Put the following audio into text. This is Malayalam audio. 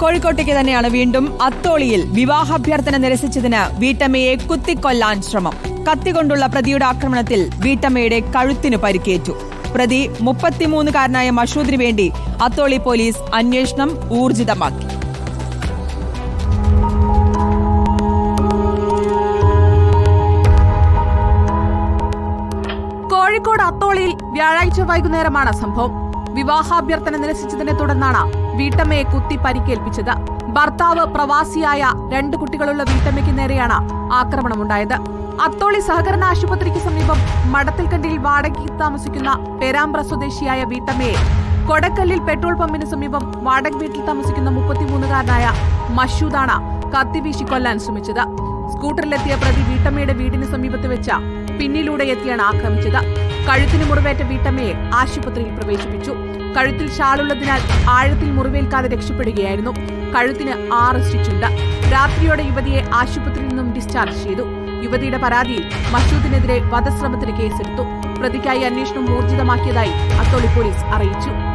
കോഴിക്കോട്ടേക്ക് തന്നെയാണ് വീണ്ടും അത്തോളിയിൽ വിവാഹാഭ്യർത്ഥന നിരസിച്ചതിന് വീട്ടമ്മയെ കുത്തിക്കൊല്ലാൻ ശ്രമം. കത്തികൊണ്ടുള്ള പ്രതിയുടെ ആക്രമണത്തിൽ വീട്ടമ്മയുടെ കഴുത്തിന് പരിക്കേറ്റു. പ്രതി മുപ്പത്തിമൂന്നുകാരനായ മഷൂദിനു വേണ്ടി അത്തോളി പോലീസ് അന്വേഷണം ഊർജിതമാക്കി. കോഴിക്കോട് അത്തോളിയിൽ വ്യാഴാഴ്ച വൈകുന്നേരമാണ് സംഭവം. വിവാഹാഭ്യർത്ഥന നിരസിച്ചതിനെ തുടർന്നാണ് വീട്ടമ്മയെ കുത്തി പരിക്കേൽപ്പിച്ചത്. ഭർത്താവ് പ്രവാസിയായ രണ്ട് കുട്ടികളുള്ള വീട്ടമ്മയ്ക്ക് നേരെയാണ് ആക്രമണമുണ്ടായത്. അത്തോളി സഹകരണ ആശുപത്രിക്ക് സമീപം മടത്തിൽക്കണ്ടിയിൽ വാടകയ്ക്ക് താമസിക്കുന്ന പേരാമ്പ്ര സ്വദേശിയായ വീട്ടമ്മയെ കൊടക്കല്ലിൽ പെട്രോൾ പമ്പിന് സമീപം വാടക വീട്ടിൽ താമസിക്കുന്ന മുപ്പത്തിമൂന്നുകാരനായ മഷൂദാണ് കത്തിവീശി കൊല്ലാൻ ശ്രമിച്ചത്. സ്കൂട്ടറിലെത്തിയ പ്രതി വീട്ടമ്മയുടെ വീടിന് സമീപത്ത് വെച്ച പിന്നിലൂടെ എത്തിയാണ് ആക്രമിച്ചത്. കഴുത്തിന് മുറിവേറ്റ വീട്ടമ്മയെ ആശുപത്രിയിൽ പ്രവേശിപ്പിച്ചു. കഴുത്തിൽ ഷാളുള്ളതിനാൽ ആഴത്തിൽ മുറിവേൽക്കാതെ രക്ഷപ്പെടുകയായിരുന്നു. കഴുത്തിന് ആറ് സ്റ്റിച്ചുണ്ട്. രാത്രിയോടെ യുവതിയെ ആശുപത്രിയിൽ നിന്നും ഡിസ്ചാർജ് ചെയ്തു. യുവതിയുടെ പരാതിയിൽ മഷൂദിനെതിരെ വധശ്രമത്തിന് കേസെടുത്തു. പ്രതിക്കായി അന്വേഷണം ഊർജിതമാക്കിയതായി അത്തോളി പോലീസ് അറിയിച്ചു.